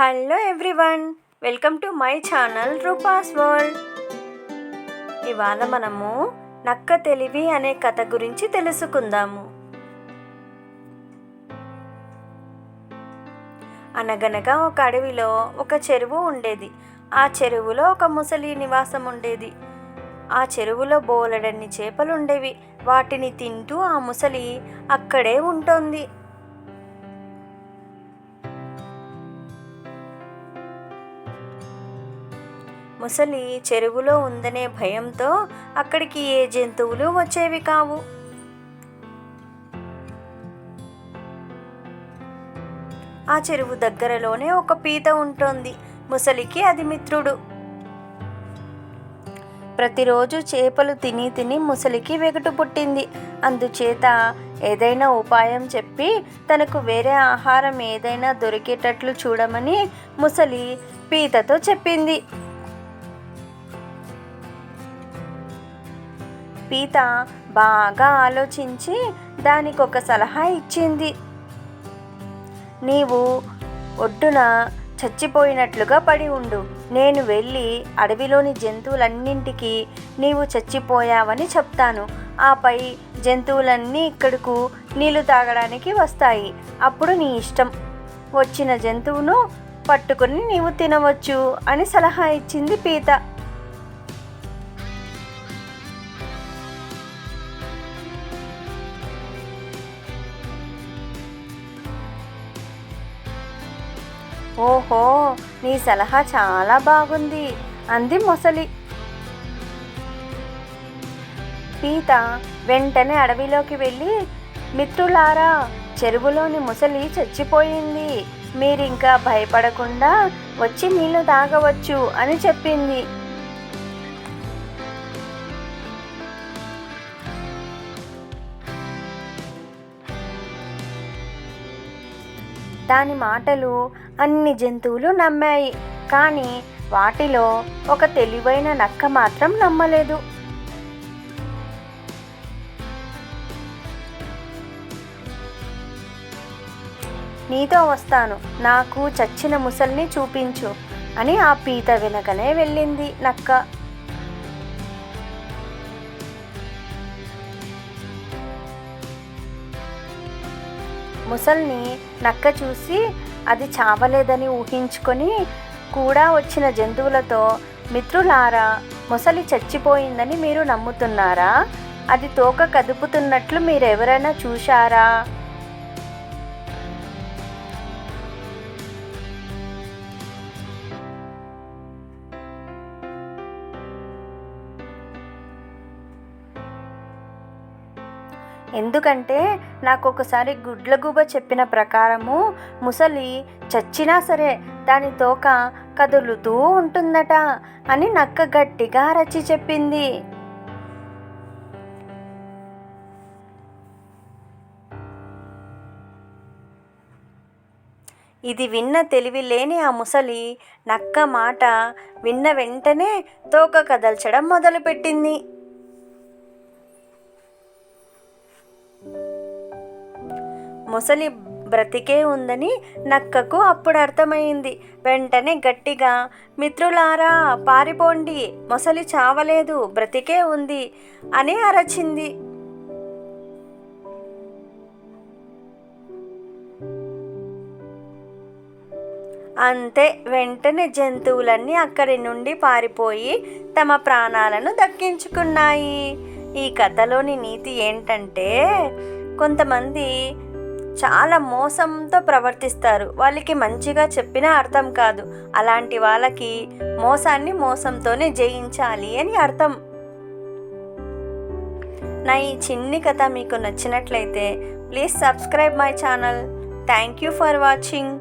Hello everyone welcome to my channel Roopa's world. ఇవాళ మనము నక్క తెలివి అనే కథ గురించి తెలుసుకుందాము. అనగనగా ఒక అడవిలో ఒక చెరువు ఉండేది. ఆ చెరువులో ఒక ముసలి నివాసం ఉండేది. ఆ చెరువులో బోలెడన్ని చేపలు ఉండేవి వాటిని తింటూ ఆ ముసలి అక్కడే ఉంటుంది. ముసలి చెరువులో ఉందనే భయంతో అక్కడికి ఏ జంతువులు వచ్చేవి కావు. ఆ చెరువు దగ్గరలోనే ఒక పీత ఉంటుంది. ముసలికి అది మిత్రుడు. ప్రతిరోజు చేపలు తిని తిని ముసలికి వెగటు పుట్టింది. అందుచేత ఏదైనా ఉపాయం చెప్పి తనకు వేరే ఆహారం ఏదైనా దొరికేటట్లు చూడమని ముసలి పీతతో చెప్పింది. పీత బాగా ఆలోచించి దానికి ఒక సలహా ఇచ్చింది. నీవు ఒడ్డున చచ్చిపోయినట్లుగా పడి ఉండు. నేను వెళ్ళి అడవిలోని జంతువులన్నింటికి నీవు చచ్చిపోయావని చెప్తాను. ఆపై జంతువులన్నీ ఇక్కడకు నీళ్ళు తాగడానికి వస్తాయి. అప్పుడు నీ ఇష్టం. వచ్చిన జంతువును పట్టుకుని నీవు తినవచ్చు అని సలహా ఇచ్చింది పీత. ఓహో నీ సలహా చాలా బాగుంది. అంది మొసలి. పీత వెంటనే అడవిలోకి వెళ్ళి మిత్రులారా చెరువులోని ముసలి చచ్చిపోయింది. మీరింకా భయపడకుండా వచ్చి నీళ్ళు తాగవచ్చు అని చెప్పింది. దాని మాటలు అన్ని జంతువులు నమ్మాయి. కానీ వాటిలో ఒక తెలివైన నక్క మాత్రం నమ్మలేదు. నీతో వస్తాను. నాకు చచ్చిన ముసల్ని చూపించు అని ఆ పీత వెనకనే వెళ్ళింది నక్క. ముసల్ని నక్క చూసి అది చావలేదని ఊహించుకొని కూడా వచ్చిన జంతువులతో మిత్రులారా ముసలి చచ్చిపోయిందని మీరు నమ్ముతున్నారా? అది తోక కదుపుతున్నట్లు మీరెవరైనా చూశారా? ఎందుకంటే నాకు ఒకసారి గుడ్లగూబ చెప్పిన ప్రకారము ముసలి చచ్చినా సరే దాని తోక కదులుతూ ఉంటుందట అని నక్క గట్టిగా రచి చెప్పింది. ఇది విన్న తెలివి లేని ఆ ముసలి నక్క మాట విన్న వెంటనే తోక కదల్చడం మొదలుపెట్టింది. మొసలి బ్రతికే ఉందని నక్కకు అప్పుడు అర్థమైంది. వెంటనే గట్టిగా మిత్రులారా పారిపోండి. మొసలి చావలేదు బ్రతికే ఉంది అని అరచింది. అంతే వెంటనే జంతువులన్నీ అక్కడి నుండి పారిపోయి తమ ప్రాణాలను దక్కించుకున్నాయి. ఈ కథలోని నీతి ఏంటంటే కొంతమంది చాలా మోసంతో ప్రవర్తిస్తారు. వాళ్ళకి మంచిగా చెప్పినా అర్థం కాదు. అలాంటి వాళ్ళకి మోసాన్ని మోసంతోనే జయించాలి అని అర్థం. నా ఈ చిన్ని కథ మీకు నచ్చినట్లయితే please subscribe my channel. Thank you for watching.